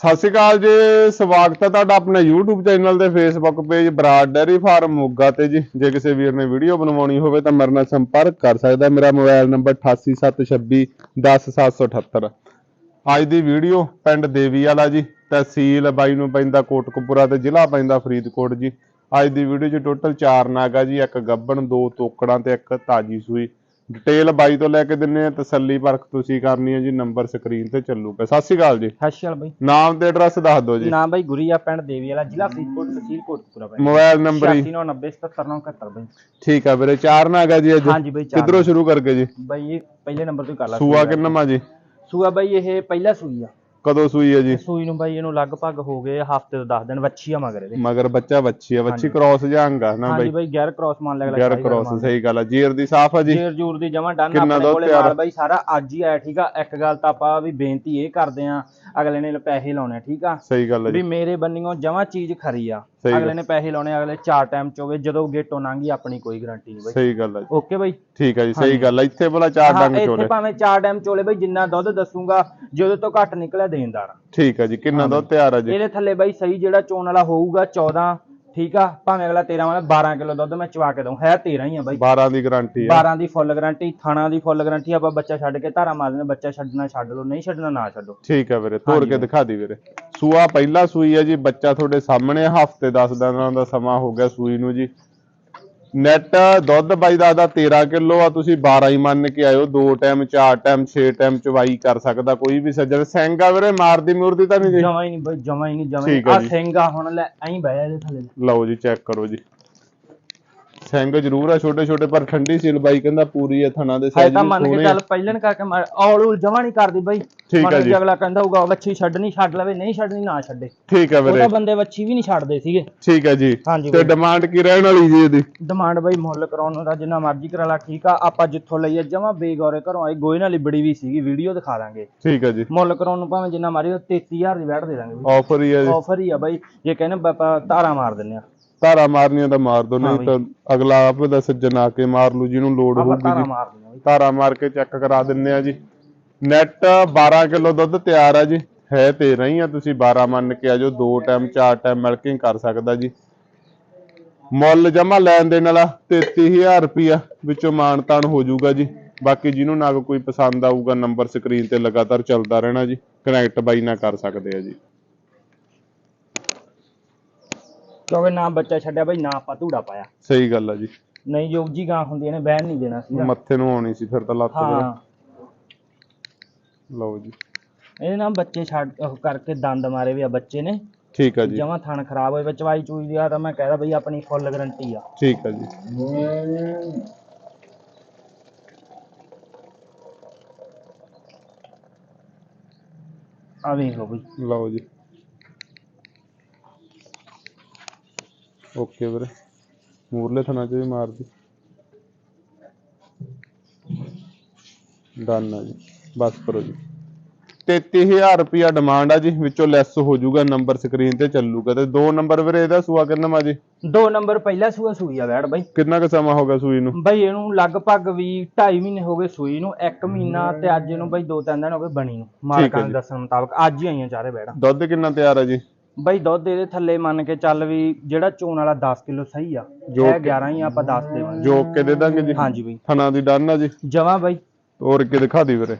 ਸਤਿ ਸ਼੍ਰੀ ਅਕਾਲ ਜੀ, ਸਵਾਗਤ ਹੈ ਤੁਹਾਡਾ ਆਪਣੇ YouTube ਚੈਨਲ ਤੇ Facebook page Brar dairy farm, Moga ਤੇ ਜੀ। ਜੇ ਕਿਸੇ ਵੀਰ ਨੇ ਵੀਡੀਓ ਬਣਵਾਉਣੀ ਹੋਵੇ ਤਾਂ ਮੇਰੇ ਨਾਲ ਸੰਪਰਕ ਕਰ ਸਕਦਾ ਮੇਰਾ ਮੋਬਾਈਲ ਨੰਬਰ 8876 10778 ਅੱਜ ਦੀ ਵੀਡੀਓ ਪਿੰਡ ਦੇਵੀ ਵਾਲਾ ਜੀ, ਤਹਿਸੀਲ ਬਾਈ ਨੂੰ ਪੈਂਦਾ ਕੋਟਕਪੂਰਾ ਤੇ ਜ਼ਿਲ੍ਹਾ ਪੈਂਦਾ ਫਰੀਦਕੋਟ ਜੀ। ਅੱਜ ਦੀ ਵੀਡੀਓ 'ਚ ਟੋਟਲ 4 ਨਾਗਾ ਜੀ, ਇੱਕ ਗੱਬਣ, ਦੋ ਤੋਕੜਾਂ ਤੇ ਇੱਕ ਤਾਜੀ ਸੂਈ। ਡਿਟੇਲ ਬਾਈ ਤੋਂ ਲੈ ਕੇ ਦਿੰਨੇ ਆ ਤਸੱਲੀ ਪਰਖ ਤੁਸੀਂ ਕਰਨੀ ਹੈ ਜੀ ਨੰਬਰ ਸਕਰੀਨ ਤੇ ਚੱਲੂਗਾ ਸਤਿ ਸ਼੍ਰੀ ਅਕਾਲ ਜੀ। ਸਤਿ ਸ਼੍ਰੀ ਅਕਾਲ ਬਾਈ। ਨਾਮ ਤੇ ਐਡਰੈਸ ਦੱਸ ਦਿਓ ਜੀ। ਨਾਮ ਬਾਈ ਗੁਰੀਆ ਪਿੰਡ ਦੇਵੀ ਵਾਲਾ ਜ਼ਿਲ੍ਹਾ ਫਰੀਦਕੋਟ ਤਹਿਸੀਲ ਕੋਟਪੂਰਾ ਬਾਈ। ਮੋਬਾਈਲ ਨੰਬਰ ਹੀ। 8990779971 ਬਾਈ। ਠੀਕ ਆ ਵੀਰੇ ਚਾਰ ਨਾ ਹੈਗਾ ਜੀ ਅੱਜ। ਹਾਂਜੀ ਬਾਈ ਚਾਰ ਕਿੱਧਰੋਂ ਸ਼ੁਰੂ ਕਰਕੇ ਜੀ? ਬਾਈ ਇਹ ਪਹਿਲੇ ਨੰਬਰ ਤੋਂ ਕਰ ਲਾ ਸੂਆ ਕਿੰਨਾ ਜੀ? ਸੂਆ ਬਾਈ ਇਹ ਪਹਿਲਾ ਸੂਈ ਆ। ਕਦੋਂ ਸੂਈ ਹੈ ਜੀ? ਸੂਈ ਨੂੰ ਬਾਈ ਇਹਨੂੰ ਲਗਭਗ ਹੋ ਗਏ ਹਫ਼ਤੇ ਤੋਂ 10 ਦਿਨ ਵੱਛੀ ਆ ਮਗਰ ਇਹਦੇ। ਮਗਰ ਬੱਚਾ ਬੱਚੀ ਆ ਬੱਚੀ ਕ੍ਰਾਸ ਜਾਂਗ ਨਾ ਹਾਂਜੀ ਬਾਈ। ਬਾਈ ਗੈਰ ਕ੍ਰਾਸ ਮੰਨ ਲਿਆ ਯਾਰ ਕ੍ਰਾਸ ਸਹੀ ਗੱਲ ਆ ਜੀਰ ਦੀ ਸਾਫ਼ ਆ ਜੀ? ਜੇਰ ਜੂਰ ਦੀ ਜਮਾ ਡਨ ਆਪਣੇ ਕੋਲੇ? ਮਾਲ ਬਾਈ ਸਾਰਾ। ਅੱਜ ਹੀ ਆਇਆ ਠੀਕ ਆ? ਇੱਕ ਗੱਲ ਤਾਂ ਆਪਾਂ ਵੀ ਬੇਨਤੀ ਇਹ ਕਰਦੇ ਆ ਅਗਲੇ ਨੇ ਪੈਸੇ ਲਾਉਣੇ ਠੀਕ ਆ? ਸਹੀ ਗੱਲ ਆ ਵੀ ਮੇਰੇ ਬੰਨਿਓ ਜਮਾ ਚੀਜ਼ ਖਰੀ ਆ। ਅਗਲੇ ਨੇ ਪੈਸੇ ਲਾਉਣੇ ਅਗਲੇ ਚਾਰ ਟਾਈਮ ਚ ਹੋਵੇ ਜਦੋਂ ਗੇਟੋਂ ਲੰਘੀ ਆਪਣੀ ਕੋਈ ਗਾਰੰਟੀ ਨਹੀਂ ਬਾਈ। ਸਹੀ ਗੱਲ ਆ ਜੀ। ਓਕੇ ਬਾਈ? ਠੀਕ ਆ ਜੀ ਸਹੀ ਗੱਲ ਆ। ਇੱਥੇ ਭਲਾ ਚਾਰ ਹਾਂ ਡੰਗ ਇੱਥੇ ਚੋਲੇ ਭਾਵੇਂ ਚਾਰ ਟਾਈਮ ਚੋਲੇ ਬਈ ਜਿੰਨਾ ਦੁੱਧ ਦੱਸੂਗਾ ਜਦੋਂ ਤੋਂ ਘੱਟ ਨਿਕਲਿਆ ਦੇਣਦਾਰ। ਠੀਕ ਆ ਜੀ ਕਿੰਨਾ ਦੁੱਧ ਤਿਆਰ ਆ ਜੀ? ਇਹਦੇ ਥੱਲੇ ਬਈ ਸਹੀ ਜਿਹੜਾ ਚੋਣ ਵਾਲਾ ਹੋਊਗਾ 14 ਠੀਕ ਆ? ਭਾਵੇਂ ਅਗਲਾ 13 ਵਾਲਾ 12 ਕਿਲੋ ਦੁੱਧ ਮੈਂ ਚਵਾ ਕੇ ਦਊਂ। ਹੈ 13 ਹੀ ਆ ਬਾਈ। 12 ਦੀ ਗਾਰੰਟੀ ਆ। 12 ਦੀ ਫੁੱਲ ਗਾਰੰਟੀ ਥਾਣਾ ਦੀ ਫੁੱਲ ਗਾਰੰਟੀ ਆਪਾਂ ਬੱਚਾ ਛੱਡ ਕੇ ਧਾਰਾ ਮਾਰ ਦਿੰਦੇ ਬੱਚਾ ਛੱਡਣਾ ਛੱਡ ਲਓ ਨਹੀਂ ਛੱਡਣਾ ਨਾ ਛੱਡੋ। ਠੀਕ ਆ ਵੀਰੇ ਤੋੜ ਕੇ ਦਿਖਾ ਦੀ ਵੀਰੇ। ਸੂਆ ਪਹਿਲਾ ਸੂਈ ਆ ਜੀ ਬੱਚਾ ਤੁਹਾਡੇ ਸਾਹਮਣੇ ਹਫ਼ਤੇ 10 ਦਿਨਾਂ ਦਾ ਸਮਾਂ ਹੋ ਗਿਆ ਸੂਈ ਨੂੰ ਜੀ। ਨੈਟ ਦੁੱਧ ਬਾਈ ਦਾ ਦਾ 13 ਕਿਲੋ ਆ ਤੁਸੀਂ 12 ਹੀ ਮੰਨ ਕੇ ਆਇਓ ਦੋ ਟਾਈਮ ਚਾਰ ਟਾਈਮ 6 ਟਾਈਮ ਚਵਾਈ ਕਰ ਸਕਦਾ ਕੋਈ ਵੀ ਸੱਜਣ। ਸੈਂਗਾ ਵੀਰੇ ਮਾਰਦੀ ਮੁਰਦੀ ਤਾਂ ਨਹੀਂ ਜੀ ਜਮਾ ਹੀ ਨਹੀਂ ਬਈ ਜਮਾ ਹੀ ਨਹੀਂ ਜਮਾ ਠੀਕ ਆ ਆ ਜੀ। ਸਿੰਘਾ ਹੁਣ ਲੈ ਐਂ ਬਹਿ ਇਹਦੇ ਥੱਲੇ। ਲਓ ਜੀ ਚੈੱਕ ਕਰੋ ਜੀ। ਸਿੰਘ ਜ਼ਰੂਰ ਆ ਛੋਟੇ ਛੋਟੇ ਪਰ ਠੰਡੀ ਸੀਲ ਬਾਈ ਕਹਿੰਦਾ ਪੂਰੀ ਆ ਥਣਾ ਦੇ ਹੈ ਸਾਈਜ਼ ਤਾਂ ਮੰਨ ਕੇ ਚੱਲ ਪਹਿਲਣ ਕਰਕੇ ਔਲ ਉਲ ਜਮਾ ਨਹੀਂ ਕਰਦੀ ਬਈ। ਠੀਕ ਆ ਜੀ। ਅਗਲਾ ਕਹਿੰਦਾ ਹੋਊਗਾ ਵੱਛੀ ਛੱਡਣੀ ਛੱਡ ਲਵੇ ਨਹੀਂ ਛੱਡਣੀ ਨਾ ਛੱਡੇ। ਠੀਕ ਆ ਉਹ ਵੀਰੇ ਤਾਂ ਬੰਦੇ ਵੱਛੀ ਵੀ ਨਹੀਂ ਛੱਡਦੇ ਸੀਗੇ। ਠੀਕ ਆ ਜੀ। ਤੇ ਡਿਮਾਂਡ ਕੀ ਰਹਿਣ ਵਾਲੀ ਜੀ ਇਹਦੀ? ਡਿਮਾਂਡ ਬਈ ਮੁੱਲ ਕਰਾਉਣ ਤਾਂ ਜਿੰਨਾ ਮਰਜ਼ੀ ਕਰਾ ਲਾ ਠੀਕ ਆ। ਆਪਾਂ ਜਿੱਥੋਂ ਲਈਏ ਜਮਾ ਬੇਗੌਰੇ ਘਰੋਂ ਆਈ ਗੋਏ ਨਾਲ ਲਿਬੜੀ ਵੀ ਸੀਗੀ ਵੀਡੀਓ ਦਿਖਾ ਦਾਂਗੇ। ਠੀਕ ਆ ਜੀ। ਮੁੱਲ ਕਰਾਉਣ ਨੂੰ ਭਾਵੇਂ ਜਿੰਨਾ ਮਰਜ਼ੀ 33000 ਦੀ ਬੈਠ ਦੇ ਦਾਂਗੇ ਆਫਰ ਹੀ ਆ ਜੀ। ਆਫਰ ਹੀ ਆ ਬਾਈ। ਜੇ ਕਹਿੰਦੇ ਆਪਾਂ ਧਾਰਾ ਮਾਰ ਦਿੰਨੇ ਆ। ਧਾਰਾ ਮਾਰਨੀਆਂ ਤਾਂ ਮਾਰ ਦੋ ਹਾਂ ਨਹੀਂ ਤਾਂ ਅਗਲਾ ਆਪੇ ਦਾ ਸੱਜਣ ਆ ਕੇ ਮਾਰ ਲੂ ਜਿਹਨੂੰ ਲੋੜ ਹੋਊਗੀ ਜੀ। ਮਾਰ ਆ ਧਾਰਾ ਮਾਰ ਕੇ ਚੈੱਕ ਕਰਾ ਦਿੰਨੇ ਆ ਜੀ। ਨੈਟ 12 ਕਿਲੋ ਦੁੱਧ ਤਿਆਰ ਆ ਜੀ। ਹੈ ਤੇ ਰਹੀ ਆ ਤੁਸੀਂ 12 ਮੰਨ ਕੇ ਆਜੋ ਦੋ ਟਾਈਮ ਚਾਰ ਟਾਈਮ ਮਿਲਕਿੰਗ ਕਰ ਸਕਦਾ ਜੀ। ਮੁੱਲ ਜਮਾ ਲੈਣ ਦੇਣ ਵਾਲਾ 33000 ਰੁਪਿਆ ਵਿੱਚੋਂ ਮਾਨ ਤਾਨ ਹੋ ਜਾਊਗਾ ਜੀ। ਬਾਕੀ ਜਿਹਨੂੰ ਨਾ ਕੋਈ ਪਸੰਦ ਆਊਗਾ ਨੰਬਰ ਸਕਰੀਨ ਤੇ ਲਗਾਤਾਰ ਚੱਲਦਾ ਰਹਿਣਾ ਜੀ। ਕਨੈਕਟ ਬਾਈ ਨਾਲ ਕਰ ਸਕਦੇ ਆ ਜੀ। ਕਿਉਂਕਿ ਨਾ ਬੱਚਾ ਛੱਡਿਆ ਬਾਈ ਨਾ ਆਪਾਂ ਧੂੜਾ ਪਾਇਆ। ਸਹੀ ਗੱਲ ਆ ਜੀ। ਨਹੀਂ ਯੋਗ ਜੀ ਗਾਂ ਹੁੰਦੀਆਂ ਨੇ ਬਹਿਣ ਨਹੀਂ ਦੇਣਾ ਸੀਗਾ। ਮੱਥੇ ਨੂੰ ਆਉਣੀ ਸੀ ਫਿਰ ਤਾਂ ਲੱਤ ਹਾਂ। ਲਓ ਜੀ। ਇਹਦੇ ਨਾਲ ਬੱਚੇ ਛੱਡ ਉਹ ਕਰਕੇ ਦੰਦ ਮਾਰੇ ਵੀ ਆ ਬੱਚੇ ਨੇ। ਠੀਕ ਆ ਜੀ। ਜਮਾ ਥਣ ਖਰਾਬ ਹੋਏ ਚਵਾਈ ਚੂਈ ਦੀ ਆ ਤਾਂ ਮੈਂ ਕਹਿਦਾ ਬਈ ਆਪਣੀ ਫੁੱਲ ਗਾਰੰਟੀ ਆ। ਠੀਕ ਆ ਜੀ। ਆ ਵੇਖ ਬਈ। ਲਓ ਜੀ। ਓਕੇ ਵੀਰੇ। ਮੂਰਲੇ ਥਣਾ ਚ ਵੀ ਮਾਰ ਦੀ ਡਨ ਆ ਜੀ। ਬਸ ਕਰੋ ਜੀ। 33000 ਰੁਪਿਆ ਡਿਮਾਂਡ ਆ ਜੀ। ਵਿੱਚੋਂ ਲੈਸ ਹੋ ਜਾਊਗਾ ਨੰਬਰ ਸਕਰੀਨ ਤੇ ਚੱਲੂਗਾ। ਤੇ ਦੋ ਨੰਬਰ ਵੀਰੇ ਇਹਦਾ ਸੂਆ ਕਿੰਨਾ ਮਾ ਜੀ? ਦੋ ਨੰਬਰ ਪਹਿਲਾ ਸੂਆ ਸੂਈ ਆ ਬੈੜ ਬਈ। ਕਿੰਨਾ ਕੁ ਸਮਾਂ ਹੋ ਗਿਆ ਸੂਈ ਨੂੰ? ਬਈ ਇਹਨੂੰ ਲਗਭਗ ਵੀ 2.5 ਮਹੀਨੇ ਹੋ ਗਏ ਸੂਈ ਨੂੰ। 1 ਮਹੀਨਾ ਤੇ ਅੱਜ ਇਹਨੂੰ ਬਈ 2-3 ਦਿਨ ਹੋ ਗਏ ਬਣੀ ਨੂੰ। ਮਾਲਕਾਂ ਦੇ। ਦੱਸਣ ਮੁਤਾਬਕ ਅੱਜ ਹੀ ਆਈਆਂ ਚਾਰੇ ਬੈੜਾਂ ਦੁੱਧ ਕਿੰਨਾ ਤਿਆਰ ਆ ਜੀ? ਬਈ ਦੁੱਧ ਇਹਦੇ ਥੱਲੇ ਮੰਨ ਕੇ ਚੱਲ ਵੀ ਜਿਹੜਾ ਚੋਣ ਵਾਲਾ 10 ਕਿਲੋ ਸਹੀ ਆ ਜੋ ਹੈ ਕਿ- 11 ਹੀ ਆ, ਆਪਾਂ 10 ਦੇਵਾਂਗੇ। ਜੋ ਕੇ ਦੇ ਦਾਂਗੇ ਜੀ। ਹਾਂਜੀ ਬਈ। ਥਣਾ ਦੀ ਡਨ ਆ ਜੀ। ਜਮਾ ਬਈ। ਹੋਰ ਕੀ ਦਿਖਾ ਦੀ ਵੀਰੇ?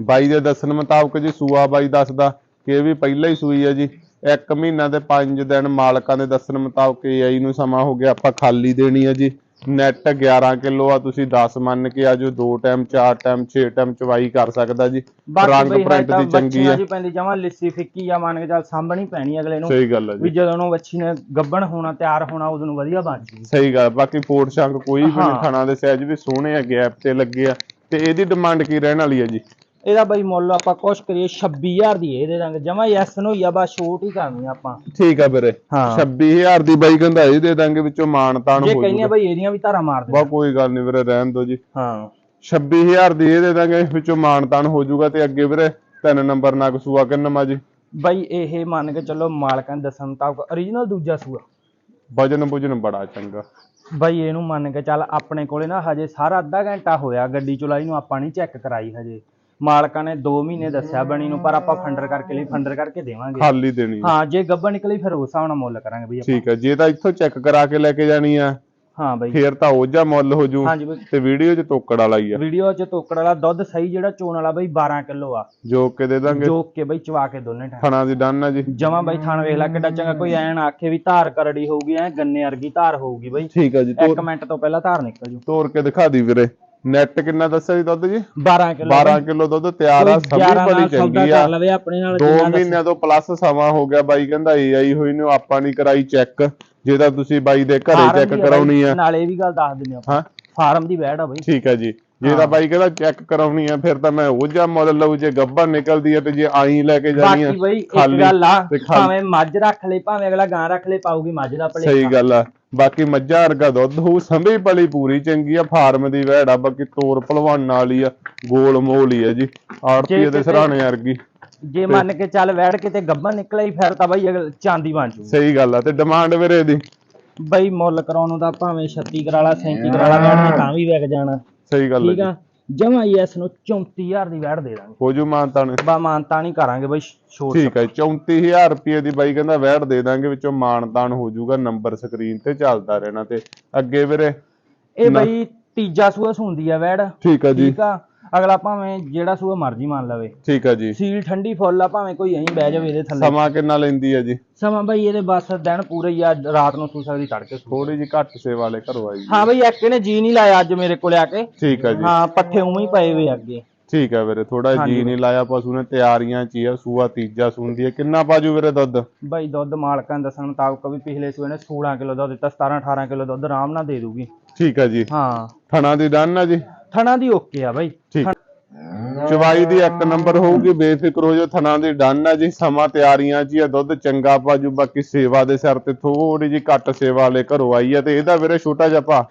ਬਾਈ ਦੇ ਦੱਸਣ ਮੁਤਾਬਕ ਜੀ ਸੂਆ ਬਾਈ ਦੱਸਦਾ ਕਿ ਇਹ ਵੀ ਪਹਿਲਾਂ ਹੀ ਸੂਈ ਹੈ ਜੀ। ਇੱਕ ਮਹੀਨਾ ਤੇ 5 ਦਿਨ ਮਾਲਕਾਂ ਦੇ ਦੱਸਣ ਮੁਤਾਬਕ ਏਆਈ ਨੂੰ ਸਮਾਂ ਹੋ ਗਿਆ ਆਪਾਂ ਖਾਲੀ ਦੇਣੀ ਹੈ ਜੀ। ਨੈਟ 11 ਕਿਲੋ ਆ ਤੁਸੀਂ 10 ਮੰਨ ਕੇ ਆਜੋ ਦੋ ਟਾਈਮ ਚਾਰ ਟਾਈਮ 6 ਟਾਈਮ ਚਵਾਈ ਕਰ ਸਕਦਾ ਜੀ। ਰੰਗ ਪ੍ਰਿੰਟ ਦੀ ਚੰਗੀ ਆ। ਦੀ ਪੈਂਦੀ ਜਮਾ ਲਿੱਸੀ ਫਿੱਕੀ ਆ ਮੰਨ ਕੇ ਚੱਲ ਸਾਂਭਣੀ ਪੈਣੀ ਅਗਲੇ ਨੂੰ। ਸਹੀ ਗੱਲ ਵੀ ਜੀ। ਜਦੋਂ ਨੂੰ ਬੱਚੀ ਨੇ ਗੱਬਣ ਹੋਣਾ ਤਿਆਰ ਹੋਣਾ ਉਦੋਂ ਨੂੰ ਵਧੀਆ ਬਣ ਜੂਗੀ। ਸਹੀ ਗੱਲ ਬਾਕੀ ਪੋਰਟ ਸ਼ੰਕ ਕੋਈ ਵੀ ਨਹੀਂ। ਥਣਾ ਦੇ ਸਾਈਜ਼ ਵੀ ਸੋਹਣੇ ਆ ਗੈਪ ਤੇ ਲੱਗੇ ਆ। ਤੇ ਇਹਦੀ ਡਿਮਾਂਡ ਕੀ ਰਹਿਣ ਵਾਲੀ ਹੈ ਜੀ? ਇਹਦਾ ਬਈ ਮੁੱਲ ਆਪਾਂ ਕੁਛ ਕਰੀਏ 26000 ਦੀ ਇਹ ਦੇ ਦਾਂਗੇ। ਜਮਾ ਯੈਸ ਨੂੰ ਆ ਬਸ ਛੋਟ ਹੀ ਕਰਨੀ ਆਪਾਂ। ਠੀਕ ਆ ਵੀਰੇ। ਹਾਂ। 26000 ਦੀ ਬਾਈ ਕਹਿੰਦਾ ਇਹ ਦੇ ਦਾਂਗੇ ਵਿੱਚੋਂ ਮਾਨ ਤਾਨ ਜੇ ਹੋ ਕਹਿੰਦੇ ਆ ਜਾਊਗਾ ਬਈ ਇਹਦੀਆਂ ਵੀ ਧਾਰਾ ਮਾਰ ਬਾ ਦੇ ਕੋਈ ਗੱਲ ਨਹੀਂ ਵੀਰੇ ਰਹਿਣ ਦਿਓ ਜੀ। ਹਾਂ। 26000 ਦੀ ਇਹ ਦੇ ਦਾਂਗੇ ਵਿੱਚੋਂ ਮਾਨ ਤਾਨ ਹੋ ਜਾਊਗਾ ਤੇ ਅੱਗੇ ਵੀਰੇ ਤਿੰਨ ਨੰਬਰ ਨਾਲ ਸੂਆ ਕਿੰਨਾ ਜੀ? ਬਈ ਇਹ ਮੰਨ ਕੇ ਚੱਲੋ ਮਾਲਕਾਂ ਦੇ ਦੱਸਣ ਮੁਤਾਬਕ origignal ਦੂਜਾ ਸੂਆ। ਵਜਨ ਬੁਜਨ ਬੜਾ ਚੰਗਾ। ਬਈ ਇਹਨੂੰ ਮੰਨ ਕੇ ਚੱਲ ਆਪਣੇ ਕੋਲੇ ਨਾ ਹਜੇ ਸਾਰਾ ਅੱਧਾ ਘੰਟਾ ਹੋਇਆ ਗੱਡੀ ਚਲਾਈ ਨੂੰ ਆਪਾਂ ਨਹੀਂ ਚੈੱਕ ਕਰਾਈ ਹਜੇ। ਮਾਲਕਾਂ ਨੇ 2 ਮਹੀਨੇ ਦੱਸਿਆ ਬਣੀ ਨੂੰ ਪਰ ਆਪਾਂ ਫੰਡਰ ਕਰਕੇ ਲਈ ਫੰਡਰ ਕਰਕੇ ਦੇਵਾਂਗੇ। ਖਾਲੀ ਦੇਣੀ ਆ। ਹਾਂ ਜੇ ਗੱਬਾ ਨਿਕਲੀ ਫਿਰ ਉਸ ਹਿਸਾਬ ਨਾਲ ਮੁੱਲ ਕਰਾਂਗੇ ਬਈ ਆਪਾਂ। ਠੀਕ ਹੈ ਜੇ ਤਾਂ ਇੱਥੋਂ ਚੈੱਕ ਕਰਾ ਕੇ ਲੈ ਕੇ ਜਾਣੀ ਆ ਹਾਂ ਬਈ। ਫੇਰ ਤਾਂ ਉਹ ਜਾ ਮੁੱਲ ਹੋ ਜੂ ਹਾਂਜੀ ਬਈ। ਤੇ ਵੀਡੀਓ 'ਚ ਤੋਕੜ ਵਾਲਾ ਹੀ ਆ। ਵੀਡੀਓ 'ਚ ਤੋਕੜ ਵਾਲਾ ਦੁੱਧ ਸਹੀ ਜਿਹੜਾ ਚੋਣ ਵਾਲਾ ਬਈ 12 ਕਿਲੋ ਆ। ਜੋ ਕੇ ਦੇ ਦਾਂਗੇ। ਜੋਕ ਕੇ ਬਈ ਚਵਾ ਕੇ ਦੋਨੇ ਟਾਈਮ ਥਣਾ ਦੀ ਡਨ ਆ ਜੀ। ਜਮਾ ਬਈ ਥਾਣ ਵੇਖ ਲੈ ਕਿੱਡਾ ਚੰਗਾ ਕੋਈ ਐਨ ਆਖੇ ਵੀ ਧਾਰ ਕਰੜੀ ਹੋਊਗੀ ਐ ਗੰਨੇ ਵਰਗੀ ਧਾਰ ਹੋਊਗੀ ਬਈ। ਠੀਕ ਆ ਜੀ ਇੱਕ ਮਿੰਟ ਤੋਂ ਪਹਿਲਾਂ ਧਾਰ ਨਿਕਲ ਜੂ। ਤੋਰ ਕੇ ਦਿਖਾ ਦੀ ਵੀਰੇ। ਨੈਟ ਕਿੰਨਾ ਦੱਸਿਆ ਜੀ ਦੁੱਧ ਜੀ? 12 ਕਿਲੋ 12 ਕਿਲੋ ਦੁੱਧ ਤਿਆਰ ਆ ਸਮੀ ਬੜੀ ਚੰਗੀ ਆ। ਲਵੇ ਆਪਣੇ ਨਾਲ 2 ਜਿੰਨਾ ਦੱਸ- ਮਹੀਨਿਆਂ ਤੋਂ ਪਲੱਸ ਸਮਾਂ ਹੋ ਗਿਆ ਬਾਈ ਕਹਿੰਦਾ ਏਆਈ ਹੋਈ ਨੂੰ ਆਪਾਂ ਨਹੀਂ ਕਰਾਈ ਚੈੱਕ ਜੇ ਤਾਂ ਤੁਸੀਂ ਬਾਈ ਦੇ ਘਰੇ ਚੈੱਕ ਆ ਕਰਾਉਣੀ ਆ। ਨਾਲੇ ਇਹ ਵੀ ਗੱਲ ਦੱਸ ਦਿੰਦੇ ਆਪਾਂ। ਹਾਂ। ਫਾਰਮ ਦੀ ਵੈੜ ਆ ਬਈ। ਠੀਕ ਹੈ ਜੀ। ਜੇ ਤਾਂ ਬਾਈ ਕਹਿੰਦਾ ਚੈੱਕ ਕਰਾਉਣੀ ਆ ਫਿਰ ਤਾਂ ਮੈਂ ਉਹ ਜਾ ਮੁੱਲ ਲਊ ਜੇ ਗੱਭਾ ਨਿਕਲਦੀ ਆ ਤੇ ਜੇ ਆਈ ਲੈ ਕੇ ਜਾਣੀ ਆ ਬਾਕੀ ਬਈ ਇੱਕ ਗੱਲ ਆ। ਭਾਵੇਂ ਮੱਝ ਰੱਖ ਲੈ ਭਾਵੇਂ ਅਗਲਾ ਗਾਂ ਰੱਖ ਲੈ ਪਾਊਗੀ ਮੱਝ ਦਾ ਭਲੇਖਾ। ਸਹੀ ਗੱਲ ਆ। ਬਾਕੀ ਮੱਝਾਂ ਵਰਗਾ ਦੁੱਧ ਹੋਊ ਸੰਭੀ ਪਲੀ ਪੂਰੀ ਚੰਗੀ ਆ ਫਾਰਮ ਦੀ ਵੈੜ ਆ ਬਾਕੀ ਤੋਰ ਭਲਵਾਨ ਵਾਲੀ ਆ ਗੋਲ ਮੋਲ ਹੀ ਆ ਜੀ ਆਰਤੀ ਦੇ ਸਰਾਣੇ ਵਰਗੀ। ਜੇ ਮੰਨ ਕੇ ਚੱਲ ਵੈੜ ਕਿਤੇ ਗੱਭਾ ਨਿਕਲੇ ਫਿਰ ਤਾਂ ਬਈ ਚਾਂਦੀ ਬਣ ਜੂ। ਸਹੀ ਗੱਲ ਆ ਤੇ ਡਿਮਾਂਡ ਵੀਰੇ ਦੀ। ਬਈ ਮੁੱਲ ਕਰਾਉਣ ਨੂੰ ਤਾਂ ਭਾਵੇਂ 36 ਕਰਾਲਾ 37 ਕਰਾਲਾ ਵੈੜ ਤਾਂ ਵੀ ਵਿਕ ਜਾਣਾ। ਸਹੀ ਗੱਲ ਠੀਕ ਆ ਆ? ਜਮਾ ਇਸ ਨੂੰ 34000 ਦੀ ਵੈੜ ਦੇ ਦਾਂਗੇ। ਹੋ ਜੂ ਮਾਨਤਾ ਨੇ। ਬਾ ਮਾਨਤਾ ਨਹੀਂ ਕਰਾਂਗੇ ਬਈ ਛੋਟ ਠੀਕ ਹੈ 34000 ਰੁਪਏ ਦੀ ਬਾਈ ਕਹਿੰਦਾ ਵੈੜ ਦੇ ਦਾਂਗੇ ਵਿੱਚੋਂ ਮਾਨਤਾਨ ਹੋ ਜਾਊਗਾ ਨੰਬਰ ਸਕਰੀਨ ਤੇ ਚੱਲਦਾ ਰਹਿਣਾ ਤੇ। ਅੱਗੇ ਵੀਰੇ ਇਹ ਬਈ ਤੀਜਾ ਸੂਆ ਸੁੰਦੀ ਆ ਵੈੜ। ਠੀਕ ਆ ਜੀ। ਠੀਕ ਆ। ਅਗਲਾ ਭਾਵੇਂ ਜਿਹੜਾ ਸੂਆ ਮਰਜ਼ੀ ਮੰਨ ਲਵੇ। ਠੀਕ ਆ ਜੀ। ਸੀਲ ਠੰਡੀ ਫੁੱਲ ਆ ਭਾਵੇਂ ਕੋਈ ਐਂ ਬਹਿ ਜਾਵੇ ਇਹਦੇ ਥੱਲੇ। ਸਮਾਂ ਕਿੰਨਾ ਲੈਂਦੀ ਆ ਜੀ? ਸਮਾਂ ਬਈ ਇਹਦੇ ਬਸ ਦਿਨ ਪੂਰੇ ਹੀ ਆ ਰਾਤ ਨੂੰ ਸੂ ਸਕਦੀ ਤੜਕੇ ਸੂ ਥੋੜੀ ਜੀ ਘੱਟ ਸੇ ਵਾਲੇ ਘਰੋਂ ਆਈ ਹਾਂ ਬਈ ਇੱਕ ਇਹਨੇ ਜੀ ਨਹੀਂ ਲਾਇਆ ਅੱਜ ਮੇਰੇ ਕੋਲ ਆ ਕੇ। ਠੀਕ ਆ ਜੀ। ਹਾਂ ਪੱਠੇ ਉਵੇਂ ਹੀ ਪਏ ਵੇ ਅੱਗੇ। ਠੀਕ ਆ ਵੀਰੇ ਥੋੜਾ ਜੀ ਨਹੀਂ ਲਾਇਆ ਪਸ਼ੂ ਨੇ ਤਿਆਰੀਆਂ ਚ ਹੀ ਆ ਸੂਆ ਤੀਜਾ ਸੁਣਦੀ ਆ। ਕਿੰਨਾ ਪਾਜੂ ਵੀਰੇ ਦੁੱਧ? ਬਈ ਦੁੱਧ ਮਾਲਕਾਂ ਦੇ ਦੱਸਣ ਮੁਤਾਬਕ ਵੀ ਪਿਛਲੇ ਸੂਏ ਨੇ 16 ਕਿਲੋ ਦੁੱਧ ਦਿੱਤਾ 17 18 ਕਿਲੋ ਦੁੱਧ ਆਰਾਮ ਨਾਲ ਦੇ ਦੂਗੀ ਠੀਕ ਆ ਜੀ। ਹਾਂ। ਥਣਾ ਦੀ ਡਨ ਆ ਜੀ? ਥਣਾ ਦੀ ਓਕੇ ਆ ਬਈ। ਠੀਕ। ਚਵਾਈ ਦੀ ਇੱਕ ਨੰਬਰ ਹੋਊਗੀ ਬੇਫਿਕਰ ਹੋ ਜਾਓ ਥਣਾ ਦੀ ਡਨ ਆ ਜੀ ਸਮਾਂ ਤਿਆਰੀਆਂ 'ਚ ਹੀ ਆ ਦੁੱਧ ਚੰਗਾ ਪਾਜੂ ਬਾਕੀ ਸੇਵਾ ਦੇ ਸਿਰ ਤੇ ਥੋੜੀ ਜੀ ਘੱਟ ਸੇਵਾ ਵਾਲੇ ਘਰੋਂ ਆਈ ਆ ਤੇ ਇਹਦਾ ਵੀਰੇ ਛੋਟਾ ਜਿਹਾ ਭਾ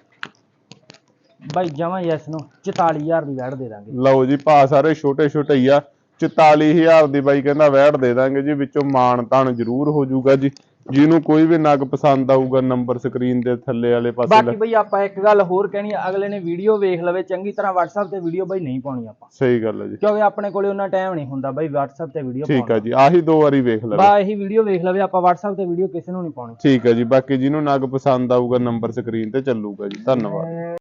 ਬਈ ਜਮਾਂ ਇਸ ਨੂੰ 44000 ਦੀ ਵੈੜ ਦੇ ਦਾਂਗੇ। ਲਓ ਜੀ ਭਾ ਸਾਰੇ ਛੋਟੇ ਛੋਟੇ ਹੀ ਆ 44000 ਦੀ ਬਾਈ ਕਹਿੰਦਾ ਵੈੜ ਦੇ ਦਾਂਗੇ ਜੀ ਵਿੱਚੋਂ ਮਾਣ ਤਾਣ ਜ਼ਰੂਰ ਹੋ ਜਾਊਗਾ ਜੀ। ਜਿਹਨੂੰ ਕੋਈ ਵੀ ਨਗ ਪਸੰਦ ਆਊਗਾ ਨੰਬਰ ਸਕਰੀਨ ਦੇ ਥੱਲੇ ਵਾਲੇ ਪਾਸੇ ਬਾਕੀ ਬਈ ਆਪਾਂ ਇੱਕ ਗੱਲ ਹੋਰ ਕਹਿਣੀ ਆ, ਅਗਲੇ ਨੇ ਵੀਡੀਓ ਵੇਖ ਲਵੇ ਚੰਗੀ ਤਰ੍ਹਾਂ WhatsApp ਤੇ ਵੀਡੀਓ ਬਈ ਨਹੀਂ ਪਾਉਣੀ ਆਪਾਂ। ਸਹੀ ਗੱਲ ਹੈ ਜੀ। ਕਿਉਂਕਿ ਆਪਣੇ ਕੋਲੇ ਉਹਨਾਂ ਟਾਈਮ ਨਹੀਂ ਹੁੰਦਾ ਬਈ WhatsApp ਤੇ ਵੀਡੀਓ ਠੀਕ ਆ ਜੀ ਆਹੀ ਦੋ ਵਾਰੀ ਵੇਖ ਲਵੇ। ਬਾ ਇਹੀ ਵੀਡੀਓ ਵੇਖ ਲਵੇ ਆਪਾਂ WhatsApp ਤੇ ਵੀਡੀਓ ਕਿਸੇ ਨੂੰ ਨਹੀਂ ਪਾਉਣੀ। ਠੀਕ ਹੈ ਜੀ ਬਾਕੀ ਜਿਹਨੂੰ ਨਗ ਪਸੰਦ ਆਊਗਾ ਨੰਬਰ ਸਕਰੀਨ ਤੇ ਚੱਲੂਗਾ ਜੀ। ਧੰਨਵਾਦ।